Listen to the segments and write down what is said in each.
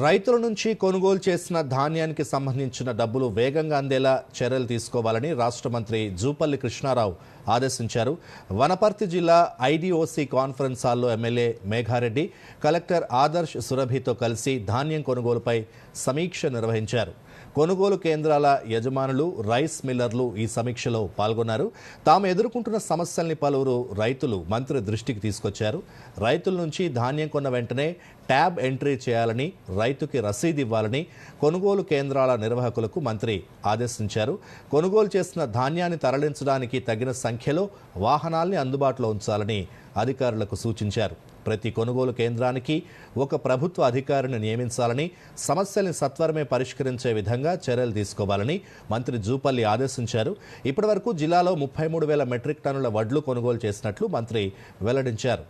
రైతుల నుంచి కొనుగోలు చేసిన ధాన్యానికి సంబంధించిన డబ్బులు వేగంగా అందేలా చర్యలు తీసుకోవాలని రాష్ట్ర మంత్రి జూపల్లి కృష్ణారావు ఆదేశించారు. వనపర్తి జిల్లా ఐడిఓసి కాన్ఫరెన్స్ హాల్లో ఎమ్మెల్యే మేఘారెడ్డి కలెక్టర్ ఆదర్శ్ సురభితో కలిసి ధాన్యం కొనుగోలుపై సమీక్ష నిర్వహించారు. కొనుగోలు కేంద్రాల యజమానులు రైస్ మిల్లర్లు ఈ సమీక్షలో పాల్గొన్నారు. తాము ఎదుర్కొంటున్న సమస్యల్ని పలువురు రైతులు మంత్రి దృష్టికి తీసుకొచ్చారు. రైతుల నుంచి ధాన్యం కొన్న వెంటనే ట్యాబ్ ఎంట్రీ చేయాలని రైతుకి రసీదు ఇవ్వాలని కొనుగోలు కేంద్రాల నిర్వాహకులకు మంత్రి ఆదేశించారు. కొనుగోలు చేసిన ధాన్యాన్ని తరలించడానికి తగిన సంఖ్యలో వాహనాల్ని అందుబాటులో ఉంచాలని అధికారులకు సూచించారు. ప్రతి కొనుగోలు కేంద్రానికి ఒక ప్రభుత్వ అధికారిని నియమించాలని సమస్యల్ని సత్వరమే పరిష్కరించే విధంగా చర్యలు తీసుకోవాలని మంత్రి జూపల్లి ఆదేశించారు. ఇప్పటివరకు జిల్లాలో ముప్పై మూడు వేల మెట్రిక్ టన్నుల వడ్లు కొనుగోలు చేసినట్లు మంత్రి వెల్లడించారు.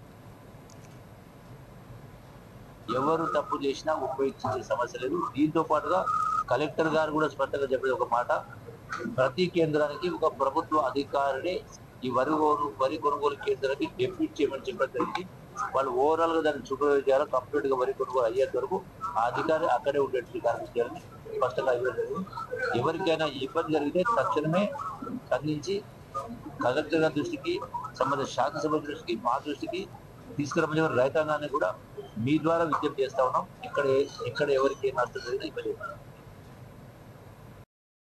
ఎవరు తప్పు చేసినా ఉపయోగించే సమస్య లేదు దీంతో పాటుగా కలెక్టర్ గారు కూడా స్పష్టంగా చెప్పేది ఒక మాట ప్రతి కేంద్రానికి ఒక ప్రభుత్వ అధికారిని ఈ వరి కొను వరి కొనుగోలు కేంద్రానికి డెప్యూట్ చేయమని చెప్పడం జరిగింది వాళ్ళు ఓవరాల్గా దాన్ని సూపర్వైజ్ చేయాలి కంప్లీట్గా వరి కొనుగోలు అయ్యేంత వరకు ఆ అధికారి అక్కడే ఉండేట్టు కనిపించాలని స్పష్టంగా ఇవ్వడం జరిగింది. ఎవరికైనా ఇబ్బంది జరిగితే తక్షణమే స్పందించి కలెక్టర్ గారి దృష్టికి సంబంధించిన శాసనసభ దృష్టికి మా దృష్టికి తీసుకురమ్మని రైతాంగాన్ని కూడా మీ ద్వారా విజ్ఞప్తి చేస్తా ఉన్నాం. ఇక్కడ ఎక్కడ ఎవరికి నష్టం జరిగినా ఇబ్బంది